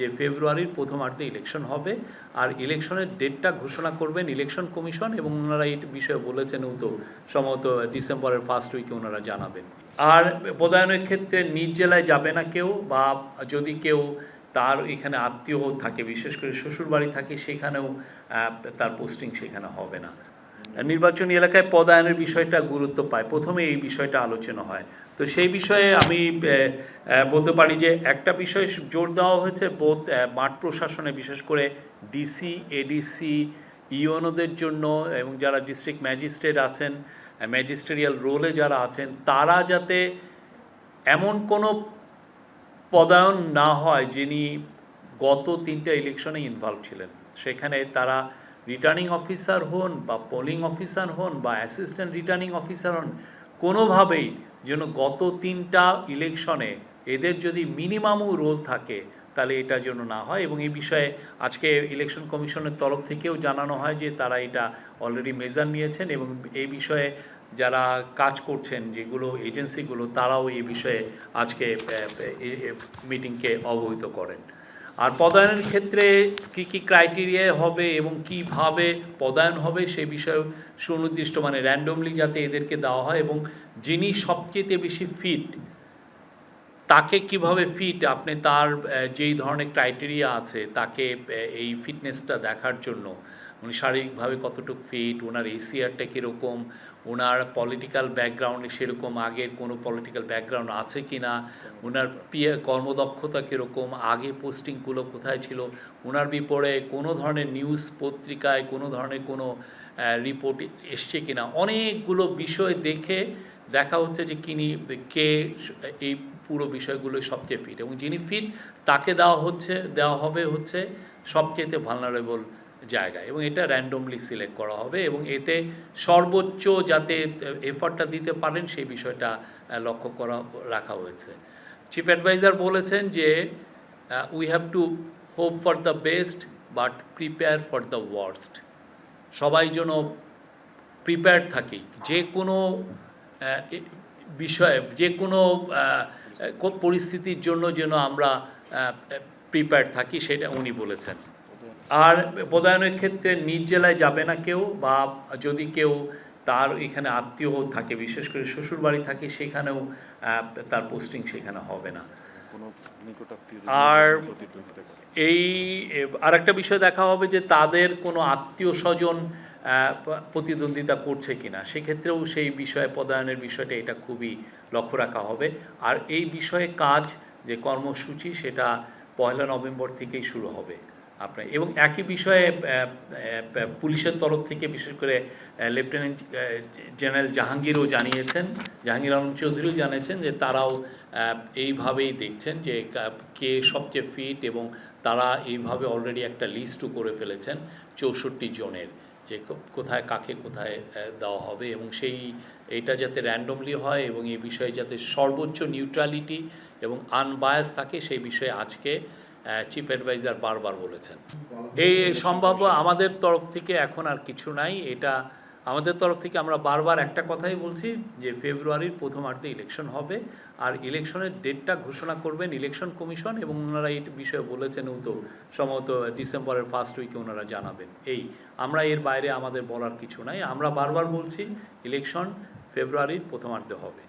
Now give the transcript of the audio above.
যে ফেব্রুয়ারির প্রথমার্ধে ইলেকশন হবে, আর ইলেকশনের ডেটটা ঘোষণা করবেন ইলেকশন কমিশন এবং ওনারা এই বিষয়ে বলেছেন তো সম্ভবত ডিসেম্বরের ফার্স্ট উইকে ওনারা জানাবেন। আর পদায়নের ক্ষেত্রে নিজ জেলায় যাবে না কেউ বা যদি কেউ তার এখানে আত্মীয় থাকে, বিশেষ করে শ্বশুরবাড়ি থাকে, সেখানেও তার পোস্টিং সেখানে হবে না। নির্বাচনী এলাকায় পদায়নের বিষয়টা গুরুত্ব পায়। প্রথমে এই বিষয়টা আলোচনা হয়। তো সেই বিষয়ে আমি বলতে পারি যে একটা বিষয় জোর দেওয়া হয়েছে বোধ মাঠ প্রশাসনে, বিশেষ করে ডিসি এডিসি ইউএনওদের জন্য এবং যারা ডিস্ট্রিক্ট ম্যাজিস্ট্রেট আছেন ম্যাজিস্ট্রেরিয়াল রোলে যারা আছেন, তারা যাতে এমন কোনো পদায়ন না হয় যিনি গত তিনটা ইলেকশনে ইনভলভ ছিলেন। সেখানে তারা রিটার্নিং অফিসার হন বা পোলিং অফিসার হন বা অ্যাসিস্ট্যান্ট রিটার্নিং অফিসার হন, কোনোভাবেই যেন গত তিনটা ইলেকশনে এদের যদি মিনিমামও রোল থাকে, তাহলে এটা যেন না হয় এবং এই বিষয়ে আজকে ইলেকশন কমিশনের তরফ থেকেও জানানো হয় যে তারা এটা অলরেডি মেজার নিয়েছেন এবং এই বিষয়ে যারা কাজ করছেন যেগুলো এজেন্সিগুলো তারাও এই বিষয়ে আজকে মিটিংকে অবহিত করেন। আর পদায়নের ক্ষেত্রে কি কি ক্রাইটেরিয়া হবে এবং কীভাবে পদায়ন হবে সে বিষয়ে সুনির্দিষ্ট মানে র্যান্ডমলি যাতে এদেরকে দেওয়া হয় এবং যিনি সবচেয়ে বেশি ফিট তাকে কীভাবে ফিট আপনি তার যেই ধরনের ক্রাইটেরিয়া আছে তাকে এই ফিটনেসটা দেখার জন্য উনি শারীরিকভাবে কতটুকু ফিট ওনার এসিআরটা কীরকম ওনার পলিটিক্যাল ব্যাকগ্রাউন্ডে সেরকম, আগের কোনো পলিটিক্যাল ব্যাকগ্রাউন্ড আছে কি না ওনার পিয়ে কর্মদক্ষতা কীরকম, আগে পোস্টিংগুলো কোথায় ছিল ওনার বিপরে কোনো ধরনের নিউজ পত্রিকায় কোনো ধরনের কোনো রিপোর্ট এসছে কিনা, অনেকগুলো বিষয় দেখে দেখা হচ্ছে যে কিনি, কে এই পুরো বিষয়গুলো সবচেয়ে ফিট এবং যিনি ফিট তাকে দেওয়া হচ্ছে, দেওয়া হবে হচ্ছে সবচেয়ে ভালনারেবল জায়গায় এবং এটা র্যান্ডমলি সিলেক্ট করা হবে এবং এতে সর্বোচ্চ যাতে এফার্টটা দিতে পারেন সেই বিষয়টা লক্ষ্য করা, রাখা হয়েছে। চিফ অ্যাডভাইজার বলেছেন যে we have to hope for the best but prepare for the worst সবাই যেন প্রিপেয়ার থাকি। যে কোনো বিষয়ে, যে কোনো পরিস্থিতির জন্য যেন আমরা প্রিপেয়ার থাকি, সেটা উনি বলেছেন। আর পদায়নের ক্ষেত্রে নিজ জেলায় যাবে না কেউ বা যদি কেউ তার এখানে আত্মীয় থাকে বিশেষ করে শ্বশুরবাড়ি থাকে সেখানেও তার পোস্টিং সেখানে হবে না। আর- এই আর একটা বিষয় দেখা হবে যে তাদের কোনো আত্মীয় স্বজন প্রতিদ্বন্দ্বিতা করছে কিনা সেক্ষেত্রেও সেই বিষয়ে পদায়নের বিষয়টা এটা খুবই লক্ষ্য রাখা হবে। আর এই বিষয়ে কাজ যে কর্মসূচি সেটা পয়লা নভেম্বর থেকেই শুরু হবে। আপনার, এবং একই বিষয়ে পুলিশের তরফ থেকে বিশেষ করে লেফটেন্যান্ট জেনারেল জাহাঙ্গীরও জানিয়েছেন, জাহাঙ্গীর আলম চৌধুরীও জানিয়েছেন যে তারাও এইভাবেই দেখছেন যে কে সবচেয়ে ফিট এবং তারা এইভাবে অলরেডি একটা লিস্টও করে ফেলেছেন চৌষট্টি জনের, যে কোথায় কাকে কোথায় দেওয়া হবে এবং সেই এটা যাতে র্যান্ডমলি হয় এবং এই বিষয়ে যাতে সর্বোচ্চ নিউট্রালিটি এবং আনবায়াস থাকে সেই বিষয়ে আজকে চিফ অ্যাডভাইজার বারবার বলেছেন। এই সম্ভাব্য আমাদের তরফ থেকে এখন আর কিছু নাই। এটা আমাদের তরফ থেকে আমরা বারবার একটা কথাই বলছি যে, ফেব্রুয়ারির প্রথমার্ধে ইলেকশন হবে আর ইলেকশনের ডেটটা ঘোষণা করবেন ইলেকশন কমিশন এবং ওনারা এই বিষয়ে বলেছেন তো সম্ভবত ডিসেম্বরের ফার্স্ট উইকে ওনারা জানাবেন। এই, আমরা এর বাইরে আমাদের বলার কিছু নাই। আমরা বারবার বলছি ইলেকশন ফেব্রুয়ারির প্রথমার্ধে হবে।